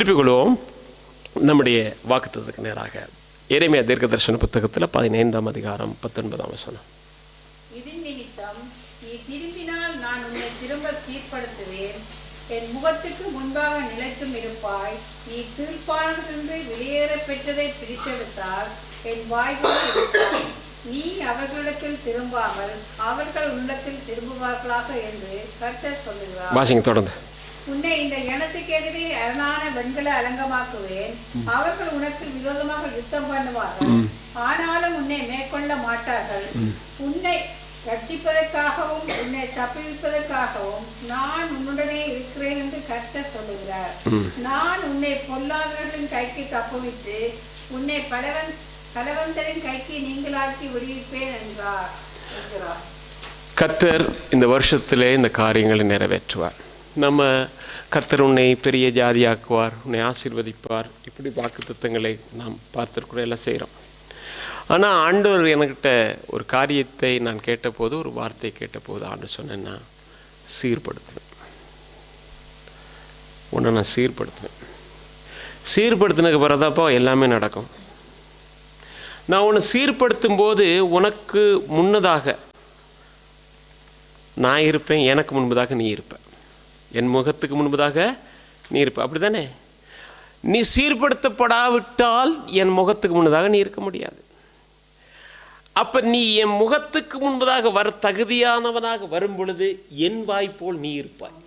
திருப்பிக் கொள்வோம். நம்முடைய வாக்குத்தத்துக்கு நேராக எரேமியா தீர்க்க தரிசன புத்தகத்தில் பதினைந்தாம் அதிகாரம் பத்தொன்பதாம் வசனம். இதன் நிமித்தம் நீ திரும்பினால் நான் உன்னை திரும்ப சீர்படுத்துவேன். என் முகத்துக்கு முன்பாக நிலைத்தும் இருப்பாய். நீ திருப்பானதிலிருந்து வெளியேற பெற்றதை பிரித்தெடுத்தால் என் இருப்பாய் நீ அவர்களிடத்தில் திரும்பாமல் அவர்கள் உள்ளத்தில் திரும்புவார்களாக என்று கர்த்தர் சொல்லுகிறார். வாசிங்க தொடர்ந்து உன்னை இந்த இனத்துக்கு எதிரே அரணான வெண்கல அலங்கமாக்குவேன். அவர்கள் உனக்கு விரோதமாக யுத்தம் பண்ணுவார்கள். ஆனாலும் உன்னை மேற்கொள்ள மாட்டார்கள். உன்னை ரட்சிப்பதற்காகவும் உன்னை தப்பிப்பதற்காகவும் நான் உன்னுடனே இருக்கிறேன் என்று கர்த்தர் சொல்லுகிறார். நான் உன்னை பொல்லாதவர்களின் கைக்கு தப்புவித்து உன்னை பலவன் பலவந்தரின் கைக்கு நீங்களாக்கி விடுவிப்பேன் என்றார். என்கிறார் கத்தர் இந்த வருஷத்திலே இந்த காரியங்களை நிறைவேற்றுவார். நம்ம கத்தர் உன்னை பெரிய ஜாதியாக்குவார் உன்னை ஆசீர்வதிப்பார். இப்படி வாக்கு தத்துவங்களை நாம் பார்த்துருக்குறோம் எல்லாம் செய்கிறோம் ஆனால் ஆண்டவர் என்கிட்ட ஒரு காரியத்தை நான் கேட்டபோது ஒரு வார்த்தை கேட்டபோது ஆண்டு சொன்னேன்னா சீர்படுத்துவேன் உன்னை நான் சீர்படுத்துவேன் சீர்படுத்தினதுக்கு பிறதாப்போ எல்லாமே நடக்கும். நான் உன்னை சீர்படுத்தும் போது உனக்கு முன்னதாக நான் இருப்பேன் எனக்கு முன்பதாக நீ இருப்பேன் என் முகத்துக்கு முன்பதாக நீ இருப்ப. அப்படி தானே நீ சீர்படுத்தப்படாவிட்டால் என் முகத்துக்கு முன்னதாக நீ இருக்க முடியாது. அப்ப நீ என் முகத்துக்கு முன்பதாக வர தகுதியானவனாக வரும் பொழுது என் வாய்ப்போல் நீ இருப்பாய்.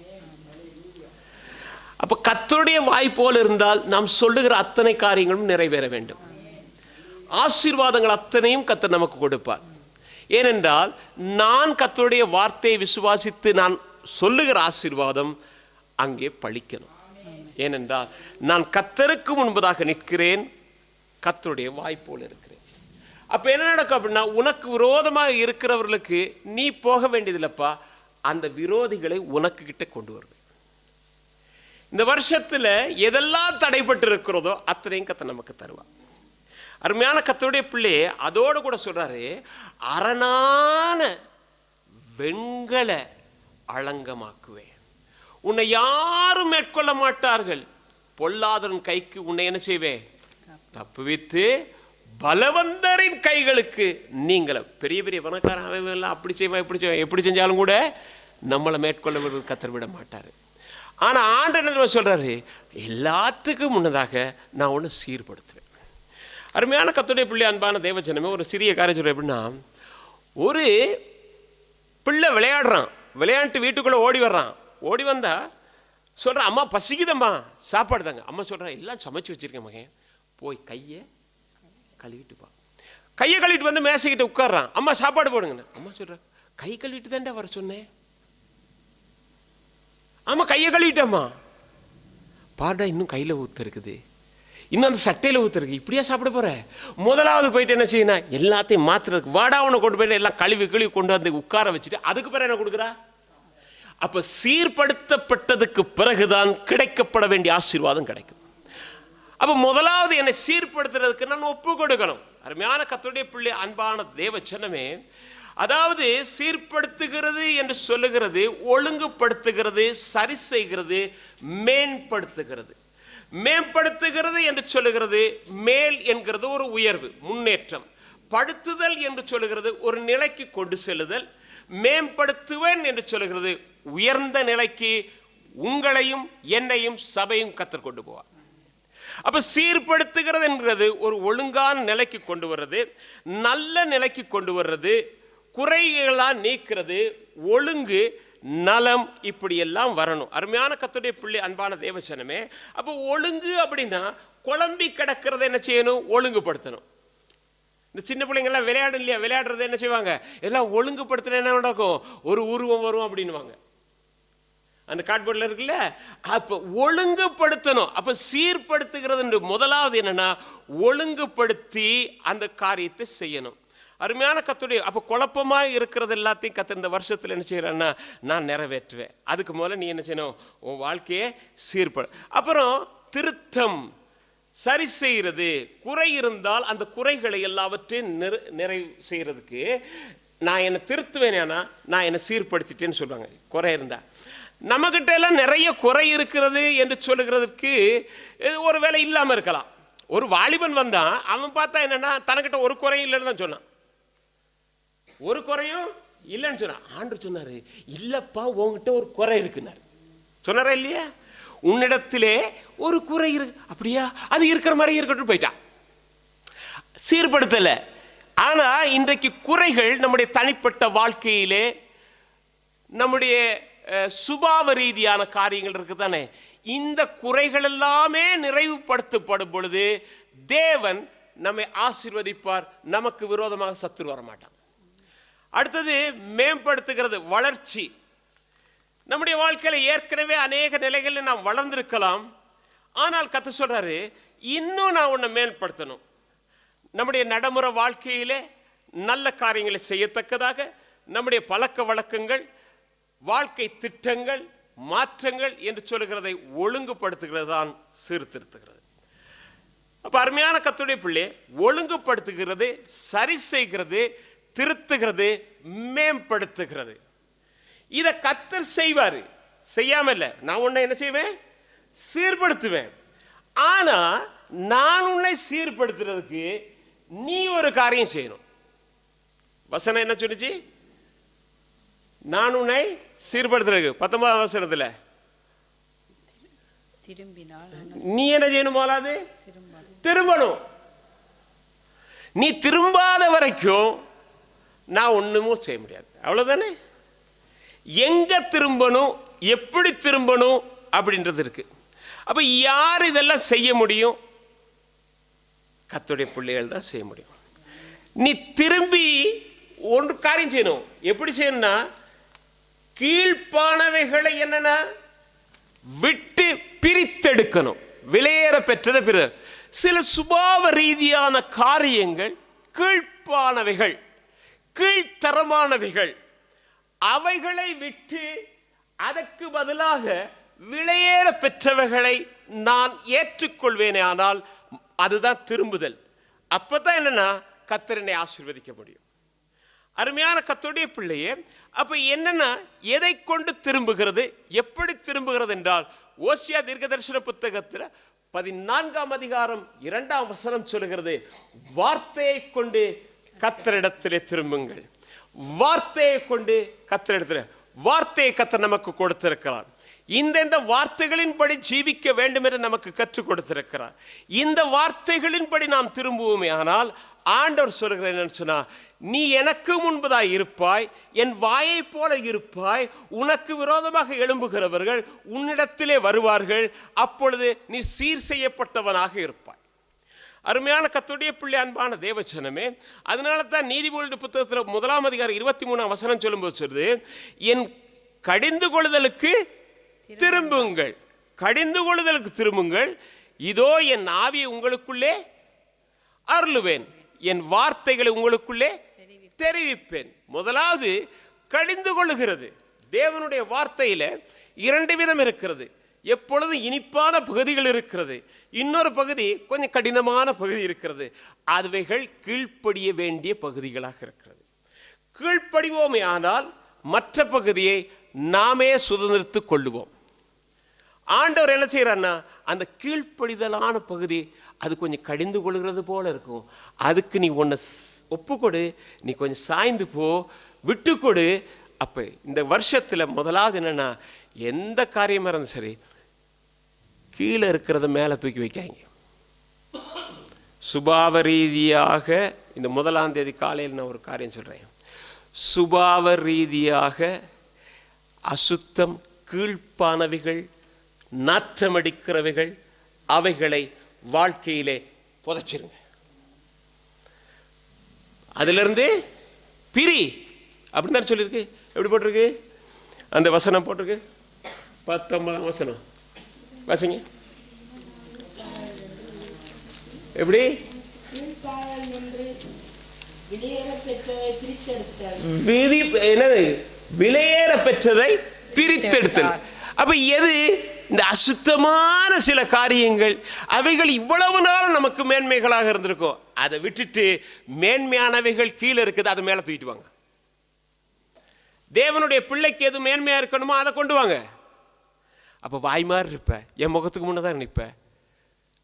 அப்ப கத்தருடைய வாய்ப்போல் இருந்தால் நாம் சொல்லுகிற அத்தனை காரியங்களும் நிறைவேற வேண்டும். ஆசீர்வாதங்கள் அத்தனையும் கத்தர் நமக்கு கொடுப்பார். ஏனென்றால் நான் கத்தருடைய வார்த்தையை விசுவாசித்து நான் சொல்லுகிற ஆசீர்வாதம் அங்கே பழிக்கணும். ஏனென்றால் நான் கத்தருக்கு முன்பதாக நிற்கிறேன் கத்தருடைய வாய்ப்போல் இருக்கிறேன். அப்போ என்ன நடக்கும் அப்படின்னா உனக்கு விரோதமாக இருக்கிறவர்களுக்கு நீ போக வேண்டியதில்லப்பா அந்த விரோதிகளை உனக்கு கிட்ட கொண்டு வருவேன். இந்த வருஷத்துல எதெல்லாம் தடைபட்டு இருக்கிறதோ அத்தனையும் கத்தை நமக்கு தருவா அருமையான கத்தருடைய பிள்ளையே அதோடு கூட சொல்றாரு அரணான வெண்கல அலங்கமாக்குவேன். உன்னை யாரும் மேற்கொள்ள மாட்டார்கள். பொல்லாதவன் கைக்கு உன்னை என்ன செய்வேன்? தப்புவித்து பலவந்தரின் கைகளுக்கு நீங்கள பெரிய பெரிய பணக்காரன் அப்படி செய்வேன் இப்படி செய்வேன் எப்படி செஞ்சாலும் கூட நம்மளை மேற்கொள்ள கத்தர் விட மாட்டார். ஆனால் ஆண்டு என்ன சொல்கிறாரு எல்லாத்துக்கும் முன்னதாக நான் ஒன்று சீர்படுத்துவேன். அருமையான கத்துடைய பிள்ளை அன்பான தேவஜனமே ஒரு சிறிய காரியம் சொல்கிறேன் எப்படின்னா ஒரு பிள்ளை விளையாடுறான். விளையாண்டு வீட்டுக்குள்ளே ஓடி வர்றான். ஓடி வந்தா சொல்கிறான் அம்மா பசிக்குதம்மா. சாப்பாடு தாங்க. அம்மா சொல்கிறான் எல்லாம் சமைச்சு வச்சிருக்கேன் மகன். போய் கையை கழுவிட்டுப்பா கையை கழுவிட்டு வந்து மேசைக்கிட்ட உட்கார்றான். அம்மா சாப்பாடு போடுங்கண்ணே அம்மா சொல்கிறேன் கை கழுவிட்டு தான்டா வர சொன்னேன். ஆமாம் கையை கழுவிட்டம்மா. பாருடா இன்னும் கையில் ஊத்து இருக்குது. இன்னும் அந்த சட்டையில் ஊற்றுருக்கு இப்படியா சாப்பிட போகிற முதலாவது போயிட்டு என்ன செய்யணும்? எல்லாத்தையும் மாற்றுறதுக்கு வாடா உன கொண்டு போயிட்டு எல்லாம் கழுவி கழுவி கொண்டு வந்து உட்கார வச்சுட்டு அதுக்கு பிறகு என்ன கொடுக்குறா? அப்போ சீர்படுத்தப்பட்டதுக்கு பிறகுதான் கிடைக்கப்பட வேண்டிய ஆசீர்வாதம் கிடைக்கும். அப்போ முதலாவது என்னை சீர்படுத்துறதுக்கு நான் ஒப்பு கொடுக்கணும். அருமையான கத்துடைய பிள்ளை அன்பான தேவ அதாவது சீர்படுத்துகிறது என்று சொல்லுகிறது ஒழுங்குபடுத்துகிறது சரி செய்கிறது மேம்படுத்துகிறது. மேம்படுத்துகிறது என்று சொல்லுகிறது மேல் என்கிறது ஒரு உயர்வு முன்னேற்றம். படுத்துதல் என்று சொல்லுகிறது ஒரு நிலைக்கு கொண்டு செல்லுதல் மேம்படுத்துவேன் என்று சொல்லுகிறது உயர்ந்த நிலைக்கு உங்களையும் என்னையும் சபையும் கத்தர் கொண்டு போவார். அப்ப சீர்படுத்துகிறது என்கிறது ஒரு ஒழுங்கான நிலைக்கு கொண்டு வர்றது நல்ல நிலைக்கு கொண்டு வர்றது குறைகளெல்லாம் நீக்கிறது ஒழுங்கு நலம் இப்படி எல்லாம் வரணும். அருமையான கத்துடைய பிள்ளை அன்பான தேவச்சனமே அப்போ ஒழுங்கு அப்படின்னா குழம்பி கிடக்கிறத என்ன செய்யணும்? ஒழுங்குபடுத்தணும். இந்த சின்ன பிள்ளைங்கெல்லாம் விளையாடும் இல்லையா? விளையாடுறது என்ன செய்வாங்க? எல்லாம் ஒழுங்குபடுத்தின என்ன நடக்கும்? ஒரு உருவம் வரும் அப்படின்னுவாங்க. அந்த கார்ட்போர்டில் இருக்குல்ல? அப்போ ஒழுங்குபடுத்தணும். அப்போ சீர்படுத்துகிறது முதலாவது என்னன்னா ஒழுங்குபடுத்தி அந்த காரியத்தை செய்யணும். அருமையான கத்துடைய அப்போ குழப்பமாக இருக்கிறது எல்லாத்தையும் கத்து இந்த வருஷத்தில் என்ன செய்கிறேன்னா நான் நிறைவேற்றுவேன். அதுக்கு முதல்ல நீ என்ன செய்யணும்? உன் வாழ்க்கையை சீர்படு. அப்புறம் திருத்தம். சரி செய்கிறது குறை இருந்தால் அந்த குறைகளை எல்லாவற்றையும் நிறை நிறைவு செய்கிறதுக்கு நான் என்னை திருத்துவேனேனா நான் என்னை சீர்படுத்திட்டேன்னு சொல்லுவாங்க. குறை இருந்தால் நம்மக்கிட்ட எல்லாம் நிறைய குறை இருக்கிறது என்று சொல்லுகிறதுக்கு ஒரு வேலை இல்லாமல் இருக்கலாம். ஒரு வாலிபன் வந்தான். அவன் பார்த்தா என்னென்னா தனக்கிட்ட ஒரு குறையும் இல்லைன்னு தான் சொன்னான். ஒரு குறையும் இல்லைன்னு சொன்னான். ஆண்டு சொன்னாரு இல்லப்பா உன்கிட்ட ஒரு குறை இருக்குன்னாரு. சொன்னாரா இல்லையா? உன்னிடத்திலே ஒரு குறை இருக்கு அப்படியா? அது இருக்கிற மாதிரி இருக்கட்டும் போயிட்டான். சீர்படுத்தல. ஆனா இன்றைக்கு குறைகள் நம்முடைய தனிப்பட்ட வாழ்க்கையிலே நம்முடைய சுபாவ ரீதியான காரியங்கள் இருக்கு தானே இந்த குறைகள் எல்லாமே நிறைவுபடுத்தப்படும் பொழுது தேவன் நம்மை ஆசீர்வதிப்பார் நமக்கு விரோதமாக சத்துரு வர மாட்டான் அடுத்தது மேம்படுத்துகிறது வளர்ச்சி. நம்முடைய வாழ்க்கையில் ஏற்கனவே அநேக நிலைகளில் நாம் வளர்ந்திருக்கலாம். ஆனால் கத்து சொல்கிறாரு இன்னும் நான் உன்னை மேம்படுத்தணும். நம்முடைய நடைமுறை வாழ்க்கையிலே நல்ல காரியங்களை செய்யத்தக்கதாக நம்முடைய பழக்க வழக்கங்கள் வாழ்க்கை திட்டங்கள் மாற்றங்கள் என்று சொல்லுகிறதை ஒழுங்குபடுத்துகிறது தான் சீர்திருத்துகிறது. அப்போ அருமையான கத்துடைய பிள்ளை ஒழுங்குபடுத்துகிறது சரி செய்கிறது திருத்துகிறது மேம்படுத்துகிறது. இதை கத்தர் செய்வாரு. செய்யாம இல்ல. நான் உன்னை என்ன செய்வேன்? சீர்படுத்துவேன். ஆனா நான் உன்னை சீர்படுத்துறதுக்கு நீ ஒரு காரியம் செய்யணும். வசனம் என்ன சொல்லுச்சு? நான் உன்னை சீர்படுத்துறதுக்கு. பத்தொன்பதாம் வசனத்துல. நீ என்ன செய்யணும் போலாது திரும்ப திரும்பணும். நீ திரும்பாத வரைக்கும் நான் ஒன்றுமும் செய்ய முடியாது. அவ்வளோதானே எங்கே திரும்பணும் எப்படி திரும்பணும் அப்படின்றது இருக்கு. அப்போ யார் இதெல்லாம் செய்ய முடியும்? கத்துடைய பிள்ளைகள் தான் செய்ய முடியும். நீ திரும்பி ஒன்று காரியம் செய்யணும். எப்படி செய்யணும்னா கீழ்ப்பானவைகளை என்னன்னா விட்டு பிரித்தெடுக்கணும். விலையேற பெற்றதை பிற சில சுபாவ ரீதியான காரியங்கள் கீழ்ப்பானவைகள் கீழ்த்தரமானவைகள். அவைகளை விட்டு அதற்கு பதிலாக விலையேற பெற்றவைகளை நான் ஏற்றுக்கொள்வேனே ஆனால் அதுதான் திரும்புதல். அப்பதான் என்னன்னா கத்தரனை ஆசிர்வதிக்க முடியும். அருமையான கத்தோடைய பிள்ளையே அப்ப என்னன்னா எதை கொண்டு திரும்புகிறது எப்படி திரும்புகிறது என்றால் ஓசியா தீர்க்கதர்சன புத்தகத்தில் பதினான்காம் அதிகாரம் இரண்டாம் வசனம் சொல்லுகிறது வார்த்தையை கொண்டு கத்தரிடத்திலே திரும்புங்கள். வார்த்தையை கொண்டு கத்தரிடத்தில் வார்த்தையை கத்தர் நமக்கு கொடுத்திருக்கிறார். இந்த இந்த வார்த்தைகளின்படி ஜீவிக்க வேண்டும் என்று நமக்கு கற்றுக் கொடுத்திருக்கிறார். இந்த வார்த்தைகளின்படி நாம் திரும்புவோமே ஆனால் ஆண்டவர் சொல்கிறேன் என்னன்னு சொன்னா நீ எனக்கு முன்பதாய் இருப்பாய் என் வாயைப் போல இருப்பாய் உனக்கு விரோதமாக எழும்புகிறவர்கள் உன்னிடத்திலே வருவார்கள் அப்பொழுது நீ சீர் செய்யப்பட்டவனாக இருப்பாய். அருமையான கத்துடைய பிள்ளை அன்பான தேவச்சனமே அதனால தான் நீதிமொழி புத்தகத்தில் முதலாம் அதிகாரம் இருபத்தி மூணாம் வசனம் சொல்லும்போது சொல்லுது என் கடிந்து கொள்ளுதலுக்கு திரும்புங்கள். கடிந்து கொள்ளுதலுக்கு திரும்புங்கள். இதோ என் ஆவியை உங்களுக்குள்ளே அருளுவேன். என் வார்த்தைகளை உங்களுக்குள்ளே தெரிவிப்பேன். முதலாவது கடிந்து கொள்ளுகிறது. தேவனுடைய வார்த்தையில இரண்டு விதம் இருக்கிறது. எப்பொழுதும் இனிப்பான பகுதிகள் இருக்கிறது. இன்னொரு பகுதி கொஞ்சம் கடினமான பகுதி இருக்கிறது. அதுவைகள் கீழ்ப்படிய வேண்டிய பகுதிகளாக இருக்கிறது. கீழ்ப்படிவோமே ஆனால் மற்ற பகுதியை நாமே சுதந்திரித்து கொள்ளுவோம். ஆண்டவர் என்ன செய்கிறான்னா அந்த கீழ்ப்படிதலான பகுதி அது கொஞ்சம் கடிந்து கொள்கிறது போல இருக்கும். அதுக்கு நீ ஒன்று ஒப்புக்கொடு நீ கொஞ்சம் சாய்ந்து போ விட்டு கொடு அப்போ இந்த வருஷத்தில் முதலாவது என்னென்னா எந்த காரியமாக இருந்தாலும் சரி கீழே இருக்கிறத மேலே தூக்கி வைக்காங்க சுபாவ ரீதியாக இந்த முதலாம் தேதி காலையில் நான் ஒரு காரியம் சொல்கிறேன் சுபாவ ரீதியாக அசுத்தம் கீழ்ப்பானவைகள் நாற்றமடிக்கிறவைகள் அவைகளை வாழ்க்கையிலே புதைச்சிருங்க. அதிலிருந்து பிரி அப்படின்னு சொல்லியிருக்கு. எப்படி போட்டிருக்கு? அந்த வசனம் போட்டிருக்கு? பத்தொன்பதாம் வசனம். வாசிங்க. எப்படி? விதி என்னது? விலையேற பெற்றதை பிரித்தெடுத்தல். அப்ப எது? இந்த அசுத்தமான சில காரியங்கள். அவைகள் இவ்வளவு நாள் நமக்கு மேன்மைகளாக இருந்திருக்கும். அதை விட்டுட்டு மேன்மையானவைகள் கீழே இருக்குது அதை மேலே தூக்கிட்டு வாங்க. தேவனுடைய பிள்ளைக்கு எது மேன்மையா இருக்கணுமோ அதை கொண்டு வாங்க. அப்போ வாய் மாதிரி இருப்பேன் என் முகத்துக்கு முன்னே தான் நிற்ப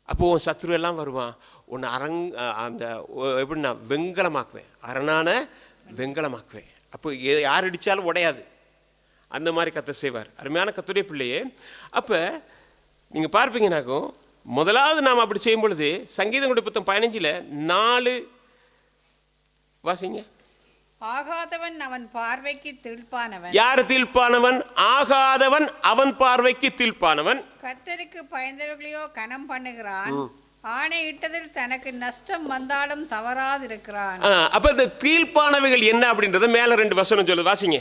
அப்போது உன் சத்ரு எல்லாம் வருவான். உன்னை அரங் அந்த ஒ- எப்படின்னா வெங்கலமாக்குவேன். அரணான வெங்கலமாக்குவேன். அப்போ எ- யார் அடித்தாலும் உடையாது. அந்த மாதிரி கத்தை செய்வார். அருமையான கத்துடைய பிள்ளையே. அப்போ நீங்கள் பார்ப்பீங்கனாக்கும் முதலாவது நாம் அப்படி செய்யும் பொழுது சங்கீதம் புத்தம் பதினஞ்சில் நாலு வாசிங்க. ஆகாதவன் அவன் பார்வைக்கு திழ்ப்பானவன் யார் தீழ்ப்பானவன் ஆகாதவன் அவன் பார்வைக்கு தீழ்ப்பானவன் கர்த்தருக்கு பயந்தவர்களையோ கனம் பண்ணுகிறான். ஆணையிட்டதில் தனக்கு நஷ்டம் வந்தாலும் தவறாதிருக்கிறான். அப்ப இந்த தீழ்ப்பானவைகள் என்ன அப்படின்றத மேல ரெண்டு வசனம் சொல்லு வாசிங்க.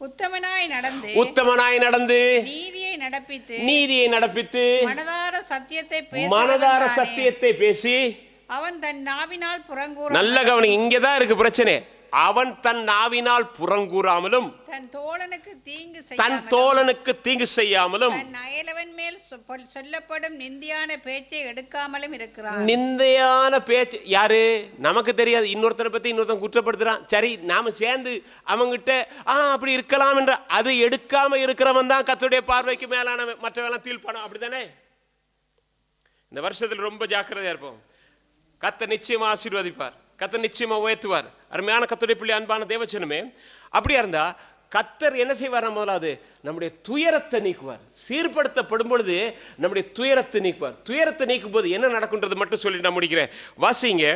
உத்தமனாய் நடந்து உத்தமனாய் நடந்து நீதியை நடப்பித்து நீதியை நடப்பித்து மனதார சத்தியத்தை மனதார. சத்தியத்தை பேசி அவன் தன் நாவினால் புறங்கூற நல்ல கவனிங்க இங்கதான் இருக்கு பிரச்சனை. அவன் தன் நாவினால் புறங்கூறாமலும் தன் தோழனுக்கு தீங்கு தன் தோழனுக்கு தீங்கு செய்யாமலும் அயலவன் மேல் சொல்லப்படும் நிந்தியான பேச்சை எடுக்காமலும் இருக்கிறான். நிந்தையான பேச்சு யாரு? நமக்கு தெரியாது. இன்னொருத்தனை பத்தி இன்னொருத்தன் குற்றப்படுத்துறான். சரி நாம சேர்ந்து அவங்கிட்ட ஆ அப்படி இருக்கலாம் என்ற அது எடுக்காம இருக்கிறவன் தான் கத்துடைய பார்வைக்கு மேலானவன். மற்றவெல்லாம் தீர்ப்பானோம் அப்படிதானே இந்த வருஷத்தில் ரொம்ப ஜாக்கிரதையா இருப்போம். கத்த நிச்சயமா ஆசீர்வதிப்பார். கத்த நிச்சயமா உயர்த்துவார். அருமையான கத்துடைய பிள்ளை அன்பான தேவச்சனமே அப்படியா இருந்தா கத்தர் என்ன செய்வார் முதலாவது நம்முடைய துயரத்தை நீக்குவார். சீர்படுத்தப்படும் பொழுது நம்முடைய துயரத்தை நீக்குவார். துயரத்தை நீக்கும் போது என்ன நடக்குன்றது மட்டும் சொல்லி நான் முடிக்கிறேன். வாசிங்க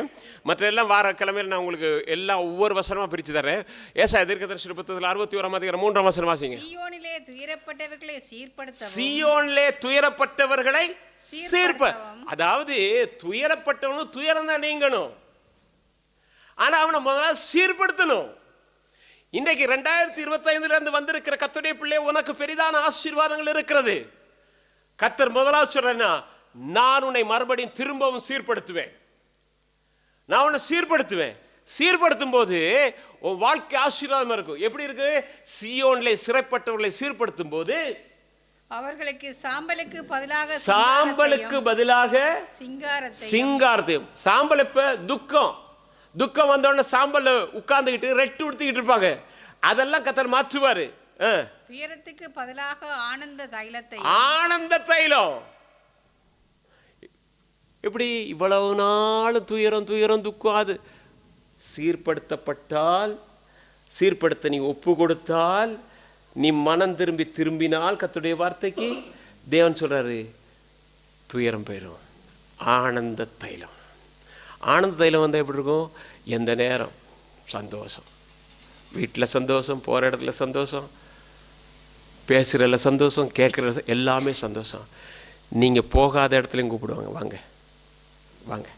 மற்ற எல்லாம் வார கிழமையில் நான் உங்களுக்கு எல்லாம் ஒவ்வொரு வசனமா பிரித்து தரேன் ஏசா எதிர்க்க தரிசன புத்தகத்தில் அறுபத்தி ஓராம் அதிகாரம் மூன்றாம் வசனம் வாசிங்க. சீயோனிலே துயரப்பட்டவர்களை சீர்படுத்தவும். சியோன்லே துயரப்பட்டவர்களை சீர்படுத்தவும். அதாவது துயரப்பட்டவனும் துயரம் தான் நீங்கணும். ஆனா அவனை முதல்ல சீர்படுத்தணும். இன்றைக்கு ரெண்டாயிரத்தி இருபத்தைந்துல இருந்து வந்திருக்கிற கத்துடைய பிள்ளை உனக்கு பெரிதான ஆசீர்வாதங்கள் இருக்கிறது. கத்தர் முதலாவது சொல்றேன்னா நான் உன்னை மறுபடியும் திரும்பவும் சீர்படுத்துவேன். நான் உன்னை சீர்படுத்துவேன். சீர்படுத்தும் போது உன் வாழ்க்கை ஆசீர்வாதமா இருக்கும். எப்படி இருக்கு? சியோன்லே சிறைப்பட்டவர்களை சீர்படுத்தும் போது அவர்களுக்கு சாம்பலுக்கு பதிலாக சாம்பலுக்கு பதிலாக சிங்காரத்தை சிங்காரத்தையும். சாம்பல் இப்ப துக்கம். துக்கம் வந்தோடனே சாம்பல் உட்கார்ந்துக்கிட்டு ரெட்டு உடுத்திக்கிட்டு இருப்பாங்க. அதெல்லாம் கத்தர் மாற்றுவாரு. துயரத்துக்கு பதிலாக ஆனந்த தைலத்தை. ஆனந்த தைலம். எப்படி இவ்வளவு நாளும் துயரம் துயரம் துக்கம் அது சீர்படுத்தப்பட்டால் சீர்படுத்த நீ ஒப்பு கொடுத்தால் நீ மனம் திரும்பி திரும்பினால் கத்துடைய வார்த்தைக்கு தேவன் சொல்றாரு துயரம் போயிடும் ஆனந்த தைலம். ஆனந்த தைலம் வந்தால் எப்படி இருக்கும்? எந்த நேரம்? சந்தோஷம். வீட்டில் சந்தோஷம் போகிற இடத்துல சந்தோஷம் பேசுகிறதுல சந்தோஷம் கேட்குற எல்லாமே சந்தோஷம். நீங்கள் போகாத இடத்துலையும் கூப்பிடுவாங்க. வாங்க. வாங்க.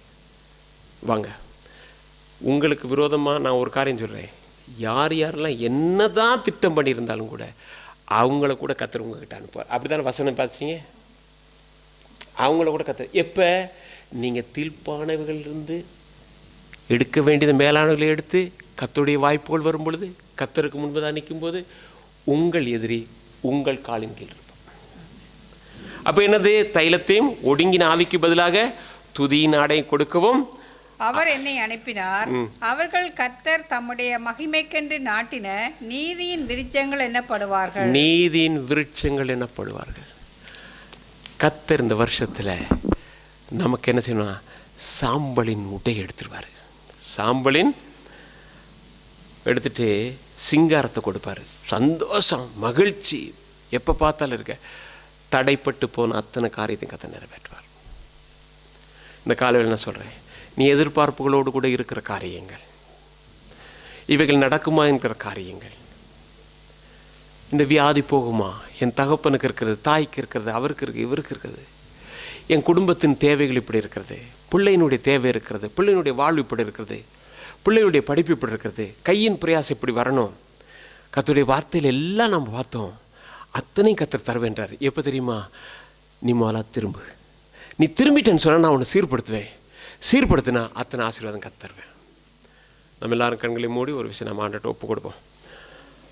வாங்க. உங்களுக்கு விரோதமாக நான் ஒரு காரியம் சொல்கிறேன் யார் யாரெல்லாம் என்னதான் திட்டம் பண்ணியிருந்தாலும் கூட அவங்கள கூட கத்துறவங்க கிட்ட அனுப்புவார். அப்படி தானே வசனம் பார்த்தீங்க அவங்கள கூட கத்து எப்போ? நீங்கள் தீர்ப்பானவர்களிலிருந்து எடுக்க வேண்டியது மேலானவர்களை எடுத்து கத்துடைய வாய்ப்புகள் வரும் பொழுது கத்தருக்கு முன்பதாக நிற்கும்போது உங்கள் எதிரி உங்கள் காலின் கீழ் இருப்பான். அப்போ என்னது? தைலத்தையும் ஒடுங்கின ஆவிக்கு பதிலாக துதியின் ஆடையும் கொடுக்கவும் அவர் என்னை அனுப்பினார். அவர்கள் கர்த்தர் தம்முடைய மகிமைக்கென்று நாட்டின நீதியின் விருட்சங்கள் என்னப்படுவார்கள்? நீதியின் விருட்சங்கள் எனப்படுவார்கள் கத்தர் இந்த வருஷத்தில் நமக்கு என்ன செய்யணும் சாம்பலின் உடையை எடுத்துருவார். சாம்பலின் எடுத்துட்டு சிங்காரத்தை கொடுப்பாரு. சந்தோஷம் மகிழ்ச்சி. எப்போ பார்த்தாலும் இருக்க. தடைப்பட்டு போன அத்தனை காரியத்தையும் கத்தை நிறைவேற்றுவார். இந்த காலையில் நான் சொல்கிறேன் நீ எதிர்பார்ப்புகளோடு கூட இருக்கிற காரியங்கள். இவைகள் நடக்குமா என்கிற காரியங்கள். இந்த வியாதி போகுமா? என் தகப்பனுக்கு இருக்கிறது தாய்க்கு இருக்கிறது அவருக்கு இருக்குது இவருக்கு இருக்கிறது என் குடும்பத்தின் தேவைகள் இப்படி இருக்கிறது. பிள்ளையினுடைய தேவை இருக்கிறது. பிள்ளையினுடைய வாழ்வு இப்படி இருக்கிறது. பிள்ளையுடைய படிப்பு இப்படி இருக்கிறது. கையின் பிரயாசம் இப்படி வரணும். கத்துடைய வார்த்தையில் எல்லாம் நம்ம பார்த்தோம். அத்தனையும் கத்தர் தருவேன்றார் எப்போ தெரியுமா? நீ மாலா திரும்பு. நீ திரும்பிட்டேன்னு சொன்னால் நான் உன்னை சீர்படுத்துவேன். சீர்படுத்தினா அத்தனை ஆசீர்வாதம் கத்தருவேன் நம்ம எல்லாரும் கண்களை மூடி ஒரு விஷயம் நம்ம ஆண்டுகிட்ட ஒப்பு கொடுப்போம்.